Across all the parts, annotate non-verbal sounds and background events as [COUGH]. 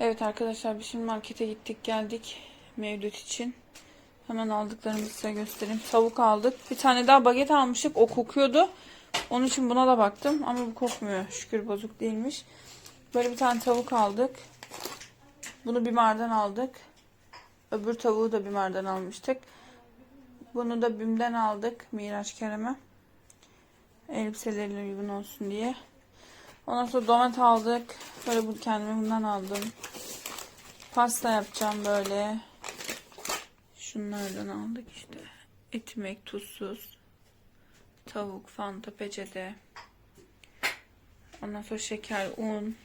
Evet arkadaşlar biz şimdi markete gittik geldik Mevlüt için. Hemen aldıklarımızı size göstereyim. Tavuk aldık. Bir tane daha baget almıştık. O kokuyordu. Onun için buna da baktım. Ama bu kokmuyor. Şükür bozuk değilmiş. Böyle bir tane tavuk aldık. Bunu Bimar'dan aldık. Öbür tavuğu da Bimar'dan almıştık. Bunu da Bim'den aldık. Miraç Kerem'e. Elbiselerine uygun olsun diye. Ondan sonra domat aldık. Böyle bu kendime bundan aldım. Pasta yapacağım böyle. Şunlardan aldık işte. Etimek, tuzsuz. Tavuk, fanta, peçete. Ondan sonra şeker, un.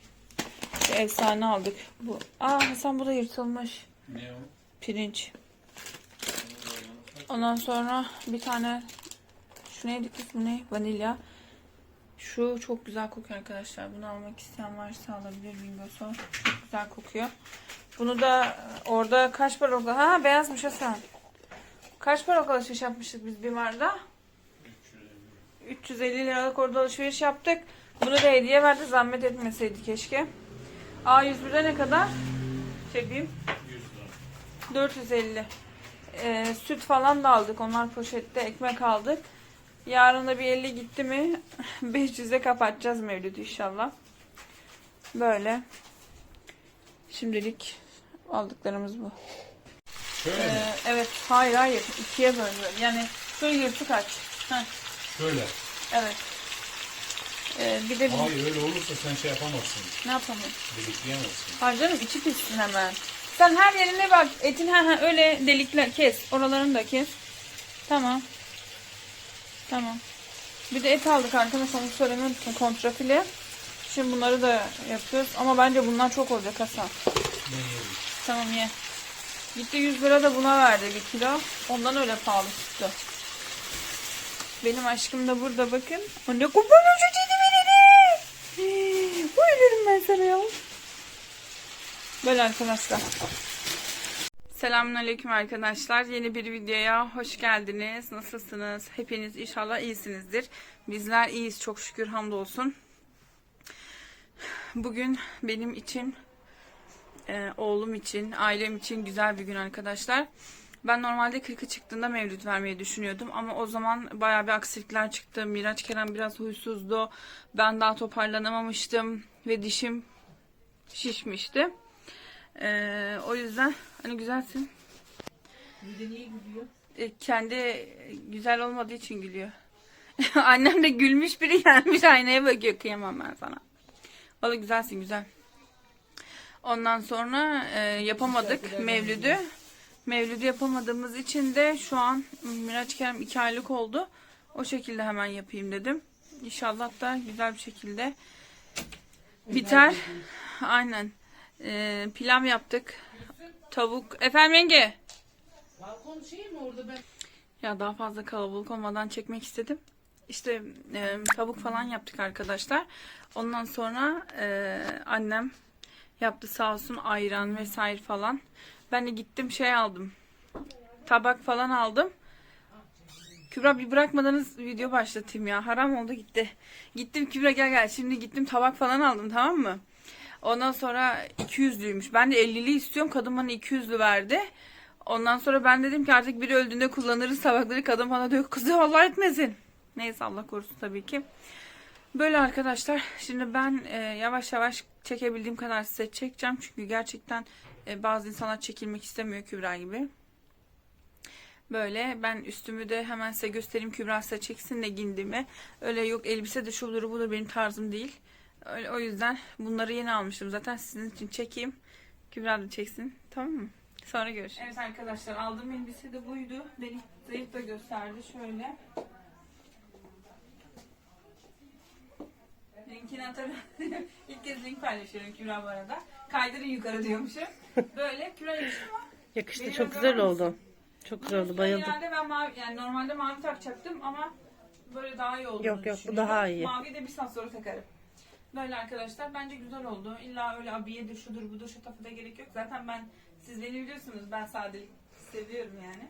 Şu efsane aldık. Bu. Aa Hasan bu da yırtılmış. Ne o? Pirinç. Ondan sonra bir tane şu neydi kız bu ne? Vanilya. Şu çok güzel kokuyor arkadaşlar. Bunu almak isteyen varsa alabilir Bingos'u. Çok güzel kokuyor. Bunu da orada kaç para okula? Ha beyazmış Hasan. Kaç para alışveriş yapmıştık biz bir marda? 350 liralık orada alışveriş yaptık. Bunu da hediye verdi. Zahmet etmeseydi keşke. A101'de ne kadar? Çekeyim. 100 lira. 450. Ee, süt falan da aldık. Onlar poşette ekmek aldık. Yarın da bir 50 gitti mi [LAUGHS] 500'e kapatacağız Mevlüt'ü inşallah. Böyle. Şimdilik aldıklarımız bu. Şöyle mi? Ee, evet. Hayır hayır. ikiye böl. böl. Yani şöyle yırtık aç. Heh, Şöyle. evet. Ee, bir de bir- Hayır öyle olursa sen şey yapamazsın. ne yapalım? Delikleyemezsin. Hayır canım içi pişsin hemen. Sen her yerine bak. Etin ha ha öyle delikler kes. Oralarını da kes. Tamam. Tamam. Bir de et aldık arkadaşlar. Onu söylemeyi unuttum. Kontrafile. Şimdi bunları da yapıyoruz. Ama bence bunlar çok olacak Hasan. Ben yerim. Tamam ye. Gitti 100 lira da buna verdi bir kilo. Ondan öyle pahalı çıktı. Benim aşkım da burada bakın. Anne kurban şu çiğdi verini. Bayılırım ben sana ya. Böyle arkadaşlar. Selamünaleyküm arkadaşlar. Yeni bir videoya hoş geldiniz. Nasılsınız? Hepiniz inşallah iyisinizdir. Bizler iyiyiz çok şükür hamdolsun. Bugün benim için e, oğlum için, ailem için güzel bir gün arkadaşlar. Ben normalde 40'ı çıktığında mevlüt vermeyi düşünüyordum ama o zaman baya bir aksilikler çıktı. Miraç Kerem biraz huysuzdu. Ben daha toparlanamamıştım ve dişim şişmişti. E, o yüzden hani güzelsin. E, kendi güzel olmadığı için gülüyor. [LAUGHS] Annem de gülmüş biri gelmiş aynaya bakıyor. Kıyamam ben sana. Valla güzelsin güzel. Ondan sonra e, yapamadık Mevlüd'ü. Mevlüd'ü yapamadığımız için de şu an Miraç Kerem 2 aylık oldu. O şekilde hemen yapayım dedim. İnşallah da güzel bir şekilde biter. Aynen. E, pilav yaptık. Tavuk. Efendim yenge? Balkon şey mi orada ben? Ya daha fazla kalabalık olmadan çekmek istedim. İşte e, tavuk falan yaptık arkadaşlar. Ondan sonra e, annem yaptı sağ olsun ayran vesaire falan. Ben de gittim şey aldım. Tabak falan aldım. Kübra bir bırakmadanız video başlatayım ya. Haram oldu gitti. Gittim Kübra gel gel. Şimdi gittim tabak falan aldım tamam mı? Ondan sonra 200'lüymüş. Ben de 50'li istiyorum. Kadın bana 200'lü verdi. Ondan sonra ben dedim ki artık biri öldüğünde kullanırız tabakları. Kadın bana diyor kızı Allah etmesin. Neyse Allah korusun tabii ki. Böyle arkadaşlar. Şimdi ben e, yavaş yavaş çekebildiğim kadar size çekeceğim. Çünkü gerçekten e, bazı insanlar çekilmek istemiyor Kübra gibi. Böyle ben üstümü de hemen size göstereyim. Kübra size çeksin de giyindiğimi. Öyle yok elbise de şudur budur benim tarzım değil. Öyle, o yüzden bunları yeni almıştım. Zaten sizin için çekeyim. Kübra da çeksin. Tamam mı? Sonra görüşürüz. Evet arkadaşlar aldığım elbise de buydu. Beni zayıf da gösterdi. Şöyle. Linkini atarım. [LAUGHS] İlk kez link paylaşıyorum Kübra bu arada. Kaydırın yukarı diyormuşum. Böyle Kübra yakıştı mı? Yakıştı Beni çok güzel oldu. Çok güzel oldu bayıldım. Genelde ben mavi, yani normalde mavi takacaktım ama böyle daha iyi olduğunu Yok, yok, bu daha iyi. Mavi de bir saat sonra takarım. Böyle arkadaşlar bence güzel oldu. İlla öyle abiyedir şudur budur şu tafıda gerek yok. Zaten ben siz beni biliyorsunuz ben sadelik seviyorum yani.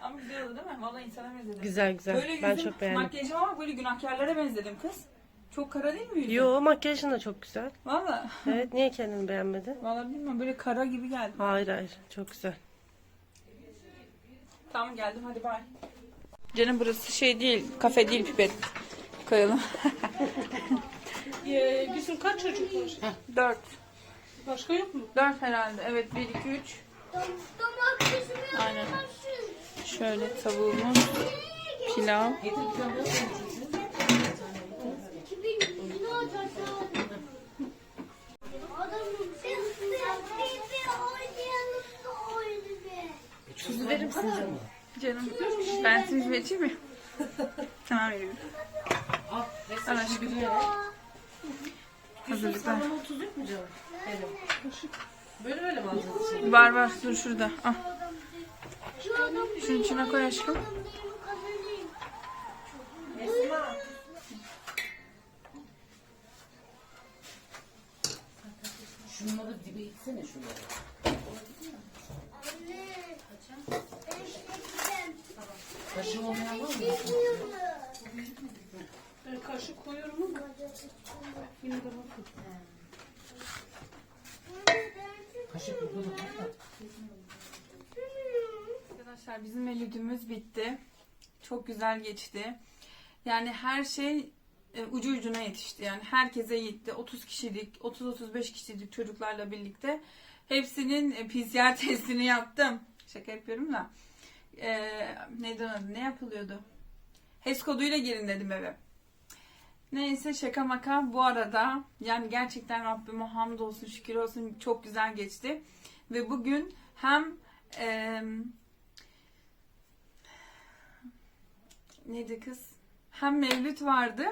Ama güzel oldu değil mi? Vallahi insana benzedim. Güzel güzel. Böyle ben yüzüm, çok beğendim. makyajıma bak böyle günahkarlara benzedim kız. Çok kara değil mi yüzün? Yo makyajın da çok güzel. Valla. [LAUGHS] Evet niye kendini beğenmedin? Valla bilmiyorum böyle kara gibi geldi. Hayır hayır çok güzel. Tamam geldim hadi bay. Canım burası şey değil, kafe değil pipet. Koyalım. [LAUGHS] Ee, bizim kaç çocuk var? Dört. Başka yok mu? Dört herhalde. Evet bir, iki, üç. Aynen. Şöyle tavuğumuz, pilav. Tuzu verir misin canım? Canım ben size hizmetçi mi? [LAUGHS] tamam veriyorum. Al. Al aşkım. Hazırlıklar. Sallama tuz yok mu canım? Evet. Böyle böyle mi alacaksın? Var var dur şurada. Al. Şunun içine koy aşkım. Esma. Şunları dibe itsene şunları. Kaşığı olmayan var mı? Ben kaşık koyuyorum ama yine de bakın. Kaşık burada da var. Arkadaşlar bizim melodimiz bitti. Çok güzel geçti. Yani her şey e, ucu ucuna yetişti. Yani herkese yetti. 30 kişilik, 30-35 kişilik çocuklarla birlikte. Hepsinin e, PCR testini yaptım. Şaka yapıyorum da. E, neydi adı? Ne yapılıyordu? HES koduyla girin dedim eve. Neyse şaka maka bu arada yani gerçekten Rabbime hamdolsun şükür olsun çok güzel geçti. Ve bugün hem eee neydi kız? Hem Mevlüt vardı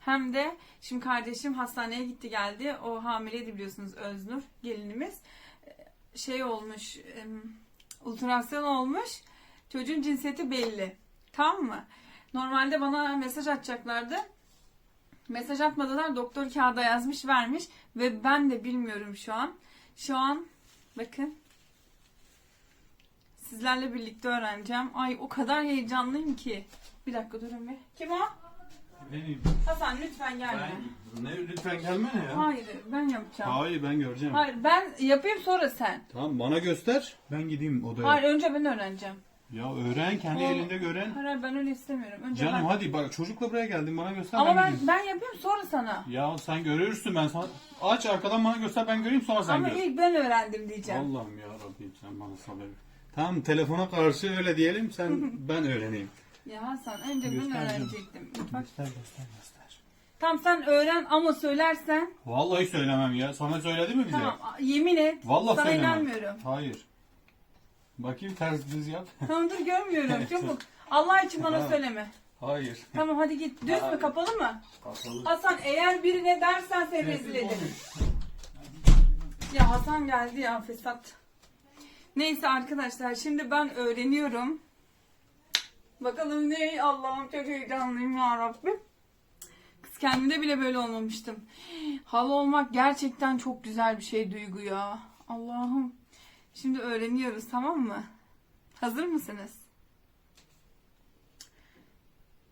hem de şimdi kardeşim hastaneye gitti geldi. O hamileydi biliyorsunuz Öznur gelinimiz. Ee, Şey olmuş, em, ultrasyon olmuş. Çocuğun cinsiyeti belli. Tamam mı? Normalde bana mesaj atacaklardı. Mesaj atmadılar. Doktor kağıda yazmış vermiş. Ve ben de bilmiyorum şu an. Şu an bakın sizlerle birlikte öğreneceğim. Ay o kadar heyecanlıyım ki. Bir dakika durun bir. Kim o? Benim. Hasan lütfen gelme. Ben, ne lütfen gelme ne ya? Hayır ben yapacağım. Hayır ben göreceğim. Hayır ben yapayım sonra sen. Tamam bana göster. Ben gideyim odaya. Hayır önce ben öğreneceğim. Ya öğren kendi Ol- elinde gören. Hayır ben öyle istemiyorum. Önce Canım ben. hadi bak çocukla buraya geldin bana göster Ama ben, ben ben yapayım sonra sana. Ya sen görürsün ben sana. Aç arkadan bana göster ben göreyim sonra sen Ama gör. ilk ben öğrendim diyeceğim. Allah'ım ya Rabbim sen bana sabır. Tamam telefona karşı öyle diyelim sen [LAUGHS] ben öğreneyim. Ya Hasan önce ben Göster canım. öğrenecektim. Bak. Göster göster göster. Tamam sen öğren ama söylersen. Vallahi söylemem ya. Sana söyledi mi bize? Tamam yemin et. Vallahi sana söylemem. inanmıyorum. Hayır. Bakayım ters düz yap. [LAUGHS] Tamam dur görmüyorum [LAUGHS] çabuk. Allah için bana söyleme. Hayır. Tamam hadi git. Düz mü kapalı mı? Kapalı. Hasan eğer birine dersen seni rezil ederim. Ya Hasan geldi ya fesat. Neyse arkadaşlar şimdi ben öğreniyorum. Bakalım ne Allah'ım çok heyecanlıyım ya Rabbim. Kız kendimde bile böyle olmamıştım. Hal olmak gerçekten çok güzel bir şey duygu ya. Allah'ım. Şimdi öğreniyoruz tamam mı? Hazır mısınız?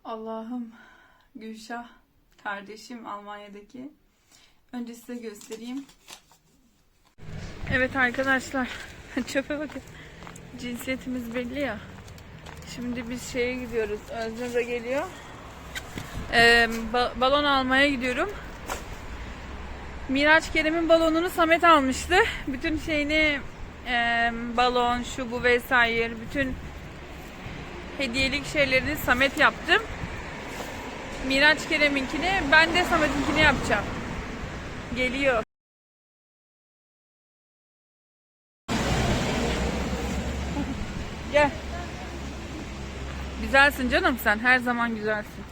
Allah'ım. Gülşah kardeşim Almanya'daki. Önce size göstereyim. Evet arkadaşlar. [LAUGHS] Çöpe bakın. Cinsiyetimiz belli ya. Şimdi biz şeye gidiyoruz. Öznur da geliyor. Ee, ba- balon almaya gidiyorum. Miraç Kerem'in balonunu Samet almıştı. Bütün şeyini e, balon, şu bu vesaire bütün hediyelik şeylerini Samet yaptım. Miraç Kerem'inkini ben de Samet'inkini yapacağım. Geliyor. Gel. Güzelsin canım sen. Her zaman güzelsin.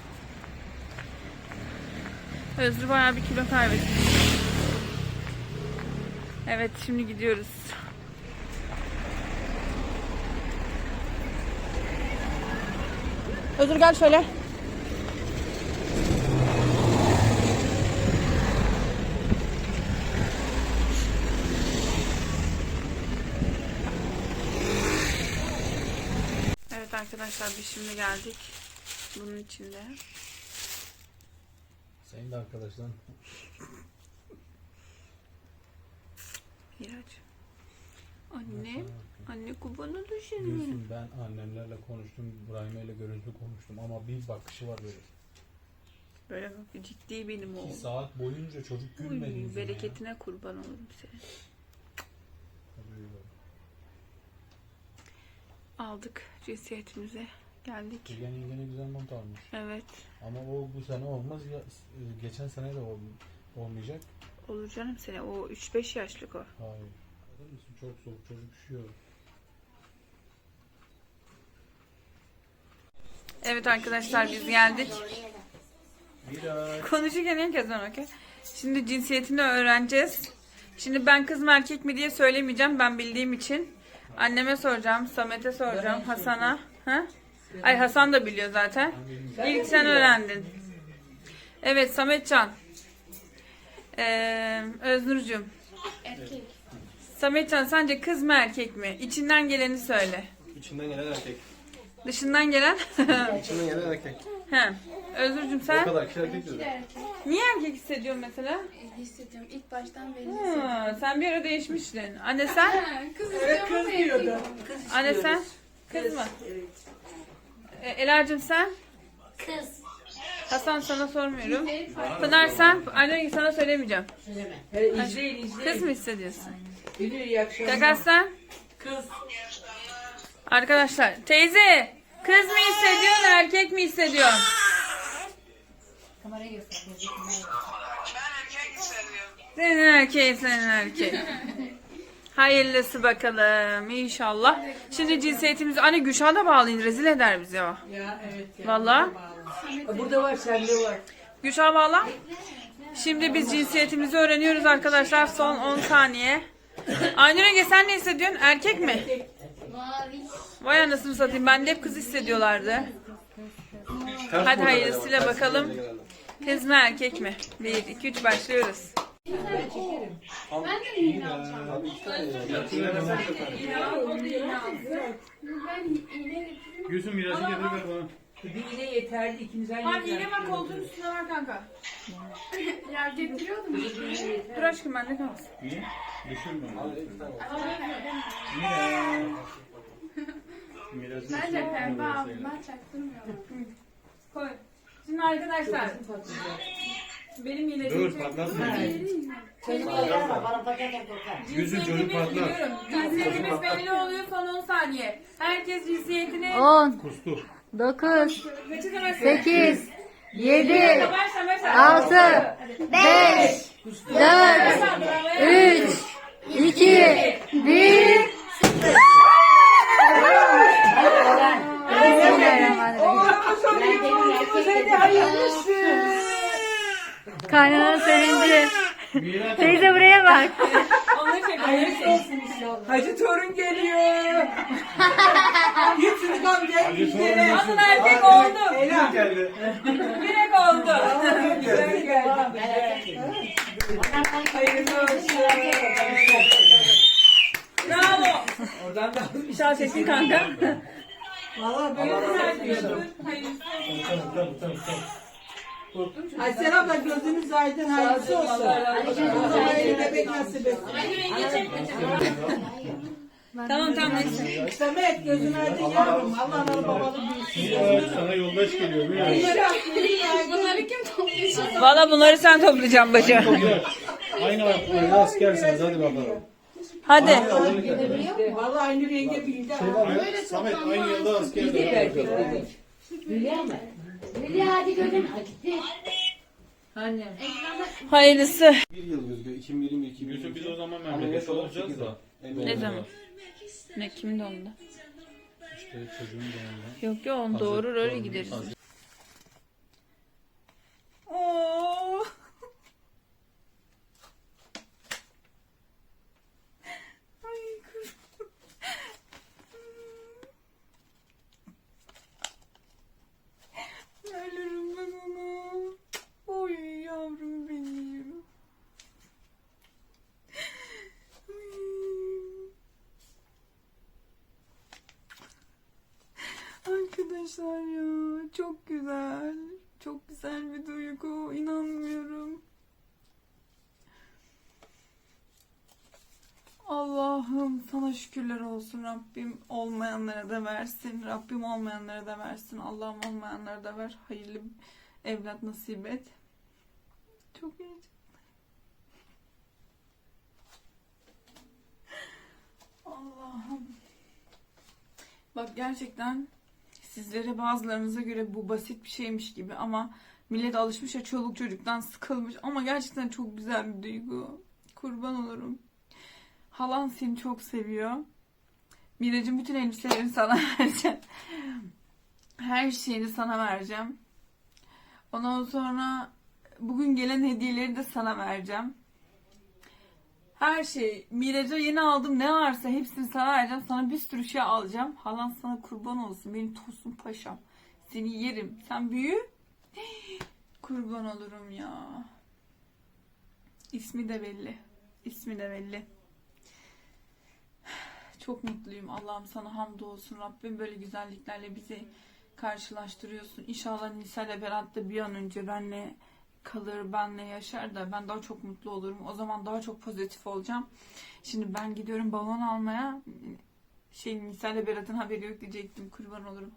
Özgür bayağı bir kilo kaybetmiş. Evet şimdi gidiyoruz. Özür gel şöyle. Evet arkadaşlar biz şimdi geldik. Bunun içinde. Senin de arkadaşlar. Miraç. Annem. Anne kubanı düşünüyor. Gülsün ben annemlerle konuştum, İbrahim ile görüntülü konuştum ama bir bakışı var böyle. Böyle bak ciddi benim İki oğlum. saat boyunca çocuk gülmedi Uy, yüzüne bereketine kurban olurum senin. ya. Tabii öyle. Aldık cinsiyetimize. Geldik. Figen yengene güzel mont almış. Evet. Ama o bu sene olmaz ya e, geçen sene de ol, olmayacak. Olur canım sene. O 3-5 yaşlık o. Hayır. Anladın mısın? Çok soğuk çocuk üşüyor. Evet arkadaşlar biz geldik. Konuşurken en kez ben okey. Şimdi cinsiyetini öğreneceğiz. Şimdi ben kız mı erkek mi diye söylemeyeceğim ben bildiğim için. Anneme soracağım, Samet'e soracağım, Hasan'a. Ha? Ay Hasan da biliyor zaten. İlk sen öğrendin. Evet Sametcan. Ee, Öznur'cum. Erkek. Sametcan sence kız mı erkek mi? İçinden geleni söyle. İçinden gelen erkek. Dışından gelen. İçinden gelen erkek. He. Öznur'cum O sen kadar kişi erkek İki de diyor. erkek. niye erkek hissediyorsun mesela? E, hissediyorum. İlk baştan beri hissediyorum. Sen bir ara değişmiştin. Anne sen? Ha, Kız istiyorum ama erkek. Anne sen? Kız mı? E, Ela'cığım sen? Kız. Hasan sana sormuyorum. Pınar sen? Anne sana söylemeyeceğim. He, izleyin izleyin. Kız mı hissediyorsun? Bilir iyi akşamlar. Gagas sen? Kız. Arkadaşlar teyze kız mı hissediyorsun erkek mi hissediyorsun? Senin erkeğin senin erkeğin. Hayırlısı bakalım inşallah. Şimdi cinsiyetimizi anne Gülşah'a da bağlayın rezil eder bizi o. Ya evet. Ya, Valla. Burada var sende var. Gülşah bağla. Şimdi biz cinsiyetimizi öğreniyoruz arkadaşlar. Son 10 saniye. Aynur Ege sen ne hissediyorsun? Erkek mi? Vay anasını satayım. Ben de hep kız hissediyorlardı. Hadi hayırlısıyla bakalım. Kız mı erkek mi? 1, 2, 3 başlıyoruz. Gülsün Miraç'ı getir ver bana. Bir iğne yeterli ikinizden Hadi yeter. yine bak koltuğun üstüne var kanka. [LAUGHS] Ya getiriyordum. Dur aşkım bende kalsın. Niye? Düşürme. Miraç. Bence pembe aldım. Ben çaktırmıyorum. Koy. Şimdi arkadaşlar. Benim Dur iletişim. patlatma. Yüzün çocuk patlar. Cinsiyetimiz belli oluyor son 10 saniye. Herkes cinsiyetini... 10, Kustu. 9, Kaçı demezsin? 8, 7, Başla başla. 6, 5, 4, 3, 2, 1. Kaynana sevinci. Teyze buraya bak. Çek, onu çek. Hacı torun geliyor. [LAUGHS] Gitsin amca. Hacı torun Alın erkek oldu. Ela. geldi. Direkt oldu. Güzel geldi. Hayırlı olsun. Bravo. Oradan da İnşallah çektin kanka. Valla böyle Hayırlısı. Aysel abla gözünüz aydın hayırlısı olsun. Hayırlı bebek nasip etsin. Tamam tamam neyse. Samet gözün aydın yavrum. Allah analı babalı büyüsün. Sana yoldaş geliyor. Bunları kim toplayacak? Valla bunları sen toplayacaksın bacı. Aynı aynı askersiniz hadi bakalım. Hadi. Valla aynı renge bildi. Aynı- Samet aynı yılda askerde. Hülya hadi gözüm gitti. Annem. Hayırlısı. Bir yıl gözüküyor. 2020 2020. Gülsün biz o zaman Ama memleket yaş olarak olacağız da. Ne zaman? Ne kimin doğumda? İşte çocuğun doğumunda. Yok yok onu doğurur öyle gideriz. hazır. Oo. Ay kız. Ölürüm ben ona. Oy yavrum benim. Ay. Arkadaşlar ya çok güzel. Çok güzel bir duygu. İnanmıyorum. Allah'ım sana şükürler olsun Rabbim olmayanlara da versin. Rabbim olmayanlara da versin. Allah'ım olmayanlara da ver. Hayırlı evlat nasip et. Çok heyecanlıyım. Allah'ım. Bak gerçekten sizlere bazılarınıza göre bu basit bir şeymiş gibi ama millet alışmış ya çoluk çocuktan sıkılmış ama gerçekten çok güzel bir duygu. Kurban olurum. Halan seni çok seviyor. Miracım bütün elbiselerini sana [LAUGHS] vereceğim. Her şeyini sana vereceğim. Ondan sonra bugün gelen hediyeleri de sana vereceğim. Her şey. Miraca yeni aldım ne varsa hepsini sana vereceğim. Sana bir sürü şey alacağım. Halan sana kurban olsun. Benim tosun paşam. Seni yerim. Sen büyü. [GASPS] Kurban olurum ya. İsmi de belli. İsmi de belli. [SIGHS] Çok mutluyum. Allah'ım sana hamdolsun. Rabbim böyle güzelliklerle bizi karşılaştırıyorsun. İnşallah Nisa ile Berat da bir an önce benle kalır, benle yaşar da ben daha çok mutlu olurum. O zaman daha çok pozitif olacağım. Şimdi ben gidiyorum balon almaya. Şey Nisa ile Berat'ın haberi yok diyecektim. Kurban olurum.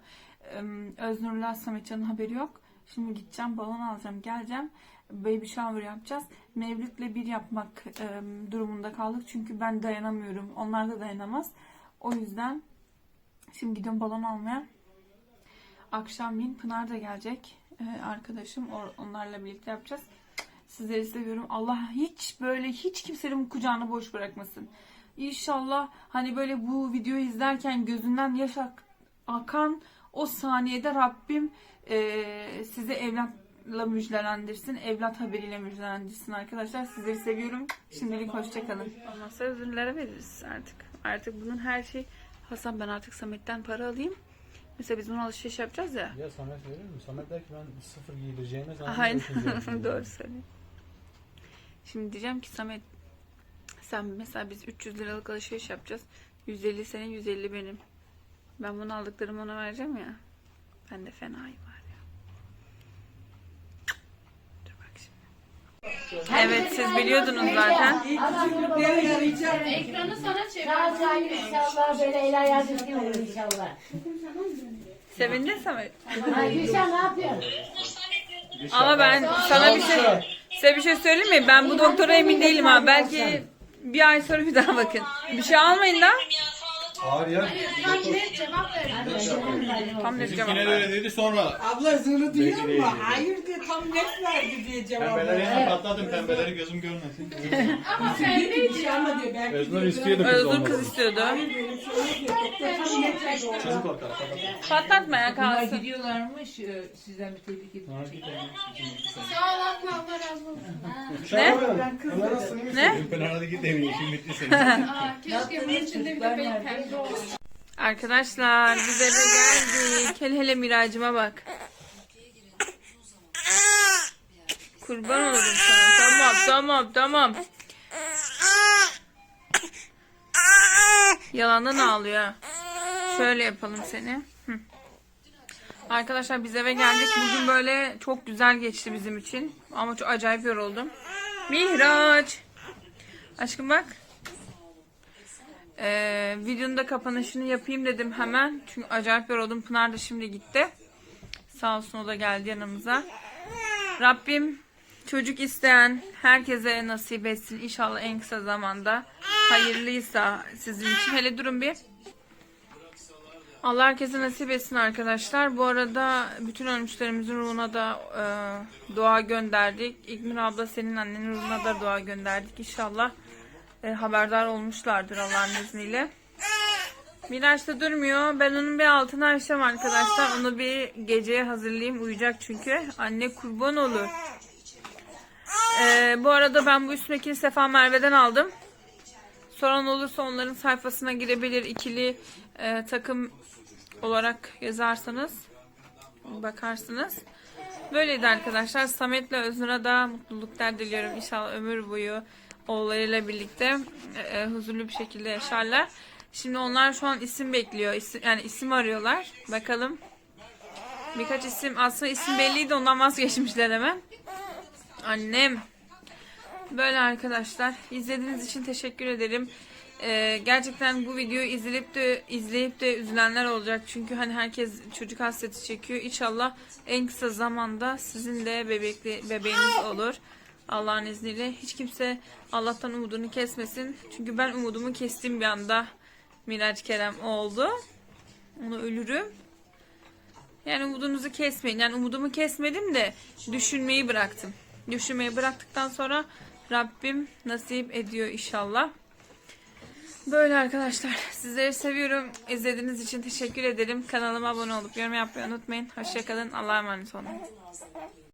Öznur'la Sametcan'ın haberi yok. Şimdi gideceğim balon alacağım. Geleceğim. Baby shower yapacağız. Mevlüt'le bir yapmak durumunda kaldık. Çünkü ben dayanamıyorum. Onlar da dayanamaz. O yüzden şimdi gidiyorum balon almaya. Akşamleyin Pınar da gelecek. Ee, arkadaşım. Onlarla birlikte yapacağız. Sizleri seviyorum. Allah hiç böyle hiç kimsenin kucağını boş bırakmasın. İnşallah hani böyle bu videoyu izlerken gözünden yaş ak- akan o saniyede Rabbim e, size evlatla müjdelendirsin. Evlat haberiyle müjdelendirsin arkadaşlar. Sizleri seviyorum. Şimdilik hoşçakalın. Olmazsa özürlere veririz artık. Artık bunun her şey Hasan ben artık Samet'ten para alayım. Mesela biz bunu alışveriş yapacağız ya. Ya Samet verir mi? Samet der ki ben sıfır giydireceğime sana Aynen. 500 yapayım. [LAUGHS] Doğru söylüyorsun. Şimdi diyeceğim ki Samet sen mesela biz 300 liralık alışveriş yapacağız. 150 senin 150 benim. Ben bunu aldıklarımı ona vereceğim ya. Ben de fenayım var ya. Dur bak şimdi. Evet siz biliyordunuz zaten. Ekranı sana çevir. İnşallah böyle el ayağı düzgün olur inşallah. Sevindin Samet. Ay Gülşen ne yapıyorsun? Ama ben sana bir şey size bir şey söyleyeyim mi? Ben bu doktora emin değilim ha. Belki bir ay sonra bir daha bakın. Bir şey almayın da. Ağır ya. Tam net cevap ver. Tam ne de öyle dedi sonra. Abla zırı duyuyor Bekleyin. mu? Hayır diye tam net verdi diye cevabı. Pembeleri yana patladım. Pembeleri gözüm görmesin. Ama pembeydi şey ya. ama diyor. Belki Öznur diyor, istiyordu kız Özgür kız istiyordu. Hayır diyor. Doktor tam net verdi. Çocuk ortak. Patlatma ya Bunlar kalsın. gidiyorlarmış. e, Sizden bir tebrik edeyim. Sağ ol Allah razı olsun. Ne? Ne? Pınar'a git evine işin bitti senin. Aa, keşke bunun içinde bir de benim pembe. Arkadaşlar biz eve geldik. Hele hele Miracıma bak. Kurban olurum sana. Tamam tamam tamam. Yalandan ağlıyor. Şöyle yapalım seni. Arkadaşlar biz eve geldik. Bugün böyle çok güzel geçti bizim için. Ama çok acayip yoruldum. Mihraç. Aşkım bak. Ee, videonun da kapanışını yapayım dedim hemen. Çünkü acayip yoruldum. Pınar da şimdi gitti. Sağ olsun o da geldi yanımıza. Rabbim çocuk isteyen herkese nasip etsin. İnşallah en kısa zamanda. Hayırlıysa sizin için. Hele durun bir. Allah herkese nasip etsin arkadaşlar. Bu arada bütün ölmüşlerimizin ruhuna da e, dua gönderdik. İlknur abla senin annenin ruhuna da dua gönderdik. İnşallah e, haberdar olmuşlardır Allah'ın izniyle. Miraç da durmuyor. Ben onun bir altına açacağım arkadaşlar. Onu bir geceye hazırlayayım. Uyuyacak çünkü. Anne kurban olur. E, bu arada ben bu üstündekini Sefa Merve'den aldım. Soran olursa onların sayfasına girebilir. İkili e, takım olarak yazarsanız bakarsınız. Böyleydi arkadaşlar. Samet'le Öznur'a da mutluluklar diliyorum. İnşallah ömür boyu oğullarıyla birlikte e, e, huzurlu bir şekilde yaşarlar. Şimdi onlar şu an isim bekliyor. İsim, yani isim arıyorlar. Bakalım Birkaç isim aslında isim belliydi ondan vazgeçmişler hemen. Annem. Böyle arkadaşlar. İzlediğiniz için teşekkür ederim. Ee, gerçekten bu videoyu izleyip de izleyip de üzülenler olacak. Çünkü hani herkes çocuk hasreti çekiyor. İnşallah en kısa zamanda sizin de bebekli bebeğiniz olur. Allah'ın izniyle. Hiç kimse Allah'tan umudunu kesmesin. Çünkü ben umudumu kestiğim bir anda Miraç Kerem oldu. Onu ölürüm. Yani umudunuzu kesmeyin. Yani umudumu kesmedim de düşünmeyi bıraktım. Düşünmeyi bıraktıktan sonra Rabbim nasip ediyor inşallah. Böyle arkadaşlar. Sizleri seviyorum. İzlediğiniz için teşekkür ederim. Kanalıma abone olup yorum yapmayı unutmayın. Hoşçakalın. Allah'a emanet olun.